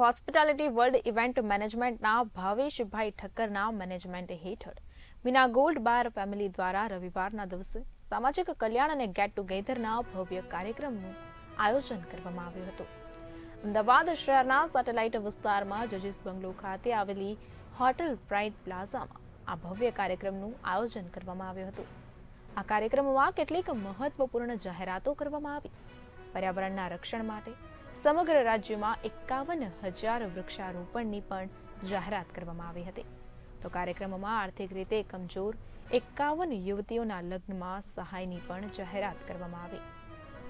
Hospitality world event મેનેજમેન્ટના ભાવેશભાઈ ઠક્કરના management હેઠળ. મીના ગોલ્ડ બાર ફેમિલી દ્વારા રવિવારના દિવસે સામાજિક કલ્યાણ અને ગેટ ટુગેધરના ભવ્ય કાર્યક્રમનું આયોજન કરવામાં આવ્યું હતું. અમદાવાદ શહેરના સેટેલાઇટ વિસ્તારમાં જજીસ બંગલો ખાતે આવેલી હોટેલ પ્રાઇડ પ્લાઝામાં આ ભવ્ય કાર્યક્રમનું આયોજન કરવામાં આવ્યું હતું. આ કાર્યક્રમમાં કેટલીક મહત્વપૂર્ણ જાહેરાતો કરવામાં આવી. પર્યાવરણના રક્ષણ માટે સમગ્ર રાજ્યમાં એકાવન હજાર વૃક્ષારોપણની પણ જાહેરાત કરવામાં આવી હતી. તો કાર્યક્રમમાં આર્થિક રીતે કમજોર એકાવન યુવતીઓના લગ્નમાં સહાયની પણ જાહેરાત કરવામાં આવી.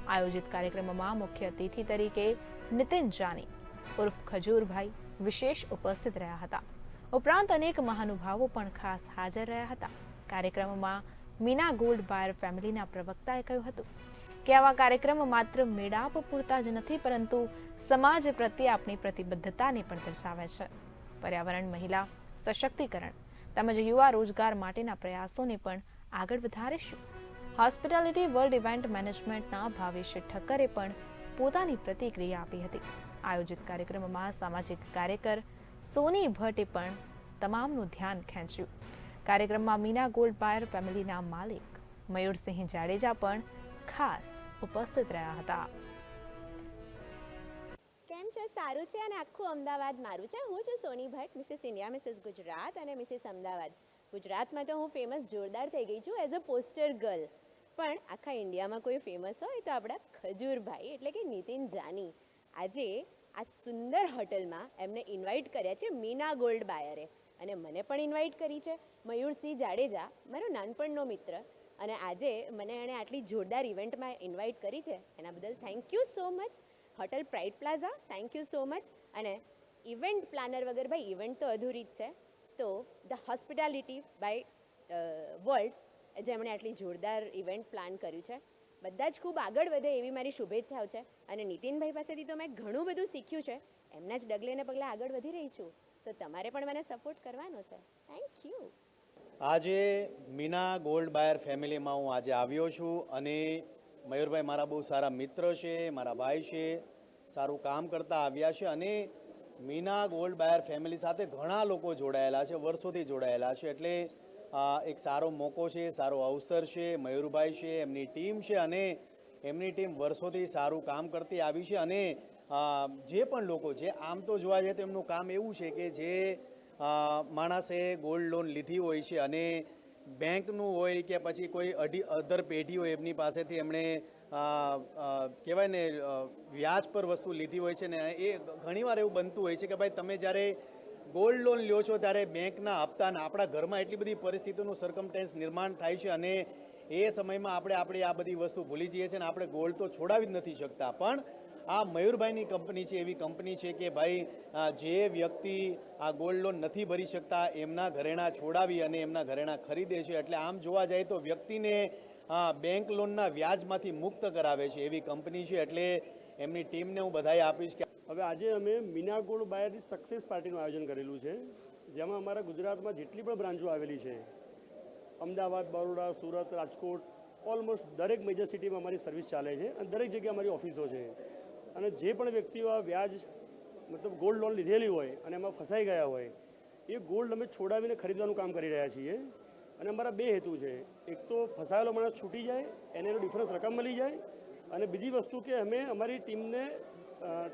આયોજિત કાર્યક્રમમાં મુખ્ય અતિથિ તરીકે નિતિન જાની, ઉર્ફ ખજૂરભાઈ વિશેષ ઉપસ્થિત રહ્યા હતા. ઉપરાંત અનેક મહાનુભાવો પણ ખાસ હાજર રહ્યા હતા. કાર્યક્રમમાં મીના ગોલ્ડ બાયર ફેમિલીના પ્રવક્તાએ કહ્યું હતું કે આવા કાર્યક્રમ માત્ર મેળાપ પૂરતા જ નથી, પરંતુ સમાજ પ્રત્યે આપણી પ્રતિબદ્ધતાને પણ દર્શાવે છે. પર્યાવરણ, મહિલા, સશક્તિકરણ તેમજ યુવા રોજગાર માટેના પ્રયાસોને પણ આગળ વધારીશું. હોસ્પિટાલિટી વર્લ્ડ ઇવેન્ટ મેનેજમેન્ટના ભાવેશ ઠક્કરે પણ પોતાની પ્રતિક્રિયા આપી હતી. આયોજિત કાર્યક્રમમાં સામાજિક કાર્યકર સોની ભટ્ટે પણ તમામનું ધ્યાન ખેંચ્યું. કાર્યક્રમમાં મીના ગોલ્ડ બાયર ફેમિલીના માલિક મયુરસિંહ જાડેજા પણ ખાસ ઉપસ્થિત રહ્યા હતા. કેમ છે? સારું છે? અને આખું અમદાવાદ મારું છે? હું છું Soni Bhatt Mrs India Mrs Gujarat અને મિસિસ અમદાવાદ. ગુજરાતમાં તો હું ફેમસ જોરદાર થઈ ગઈ છું એઝ અ પોસ્ટર ગર્લ પણ આખા ઇન્ડિયામાં કોઈ ફેમસ હોય તો આપણા ખજૂરભાઈ, એટલે કે નીતિન જાની, આજે આ સુંદર હોટલમાં એમને ઇન્વાઇટ કર્યા છે મીના ગોલ્ડ બાયરે. અને મને પણ ઇન્વાઇટ કરી છે. મયુરસિંહ જાડેજા, મારો નાનપણનો મિત્ર અને આજે મને એણે આટલી જોરદાર ઇવેન્ટમાં ઇન્વાઇટ કરી છે. એના બદલ thank you so much Hotel Pride Plaza thank you so much અને ઇવેન્ટ પ્લાનર વગર ભાઈ ઇવેન્ટ તો અધૂરી જ છે. તો ધ હોસ્પિટાલિટી બાય વર્લ્ડ જેમણે આટલી જોરદાર ઇવેન્ટ પ્લાન કર્યું છે. બધા જ ખૂબ આગળ વધે એવી મારી શુભેચ્છાઓ છે. અને નીતિનભાઈ પાસેથી તો મેં ઘણું બધું શીખ્યું છે. એમના જ ડગલે ને પગલે આગળ વધી રહી છું. તો તમારે પણ મને સપોર્ટ કરવાનો છે. થેન્ક યુ આજે મીના ગોલ્ડ બાયર ફેમિલીમાં હું આજે આવ્યો છું અને મયુરભાઈ મારા બહુ સારા મિત્ર છે, મારા ભાઈ છે, સારું કામ કરતા આવ્યા છે અને મીના ગોલ્ડ બાયર ફેમિલી સાથે ઘણા લોકો જોડાયેલા છે, વર્ષોથી જોડાયેલા છે. એટલે એક સારો મોકો છે, સારો અવસર છે, મયુરભાઈ છે, એમની ટીમ છે અને એમની ટીમ વર્ષોથી સારું કામ કરતી આવી છે અને જે પણ લોકો છે, આમ તો જોવા જાય તો એમનું કામ એવું છે કે જે માણસે ગોલ્ડ લોન લીધી હોય છે અને બેંકનું હોય કે પછી કોઈ અઢી, અધર પેઢી હોય એમની પાસેથી એમણે કહેવાય ને વ્યાજ પર વસ્તુ લીધી હોય છે ને, એ ઘણીવાર એવું બનતું હોય છે કે ભાઈ તમે જ્યારે ગોલ્ડ લોન લ્યો છો ત્યારે બેંકના હપ્તા અને આપણા ઘરમાં એટલી બધી પરિસ્થિતિનું સરકમટેન્સ નિર્માણ થાય છે અને એ સમયમાં આપણે આપણી આ બધી વસ્તુ ભૂલી જઈએ છીએ અને આપણે ગોલ્ડ તો છોડાવી જ નથી શકતા. પણ આ મયુરભાઈની કંપની છે, એવી કંપની છે કે ભાઈ જે વ્યક્તિ આ ગોલ્ડ લોન નથી ભરી શકતા, એમના ઘરેણાં છોડાવી અને એમના ઘરેણાં ખરીદે છે. એટલે આમ જોવા જાય તો વ્યક્તિને બેંક લોનના વ્યાજમાંથી મુક્ત કરાવે છે એવી કંપની છે. એટલે એમની ટીમને હું બધાએ આપીશ કે હવે આજે અમે મીના ગોલ્ડ બાયરની સક્સેસ પાર્ટીનું આયોજન કરેલું છે, જેમાં અમારા ગુજરાતમાં જેટલી પણ બ્રાન્ચો આવેલી છે, અમદાવાદ, બરોડા, સુરત, રાજકોટ, ઓલમોસ્ટ દરેક મેજર સિટીમાં અમારી સર્વિસ ચાલે છે અને દરેક જગ્યાએ અમારી ઓફિસો છે. અને જે પણ વ્યક્તિઓ આ વ્યાજ, મતલબ ગોલ્ડ લોન લીધેલી હોય અને એમાં ફસાઈ ગયા હોય, એ ગોલ્ડ અમે છોડાવીને ખરીદવાનું કામ કરી રહ્યા છીએ. અને અમારા બે હેતુ છે. એક તો ફસાયેલો માણસ છૂટી જાય, એને એનો ડિફરન્સ રકમ મળી જાય અને બીજી વસ્તુ કે અમે અમારી ટીમને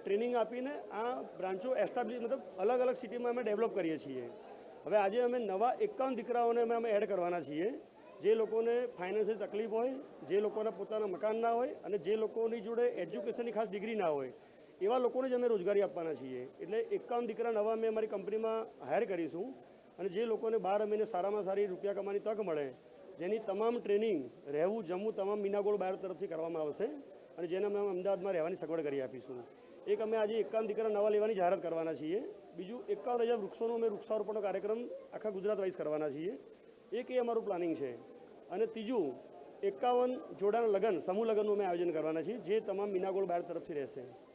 ટ્રેનિંગ આપીને આ બ્રાન્ચો એસ્ટાબ્લિશ મતલબ અલગ અલગ સિટીમાં અમે ડેવલપ કરીએ છીએ. હવે આજે અમે નવા એકાવન દીકરાઓને અમે અમે એડ કરવાના છીએ. જે લોકોને ફાઇનાન્સની તકલીફ હોય, જે લોકોના પોતાના મકાન ના હોય અને જે લોકોની જોડે એજ્યુકેશનની ખાસ ડિગ્રી ના હોય, એવા લોકોને જ અમે રોજગારી આપવાના છીએ. એટલે એકાવન દીકરા નવા અમે અમારી કંપનીમાં હાયર કરીશું અને જે લોકોને બાર મહિને સારામાં સારી રૂપિયા કમાવાની તક મળે, જેની તમામ ટ્રેનિંગ રહેવું, જમવું તમામ મીનાગોળ બહાર તરફથી કરવામાં આવશે અને જેને અમે અમદાવાદમાં રહેવાની સગવડ કરી આપીશું. એક અમે આજે એકાવન દીકરા નવા લેવાની જાહેરાત કરવાના છીએ. બીજું એકાવન હજાર વૃક્ષોનો અમે વૃક્ષારોપણનો કાર્યક્રમ આખા ગુજરાત વાઇઝ કરવાના છીએ. એક એ અમારું પ્લાનિંગ છે. અને ત્રીજું, એકાવન જોડાણ લગ્ન, સમૂહ લગ્નનું અમે આયોજન કરવાના છીએ, જે તમામ મીનાગોળ બાર તરફથી રહેશે.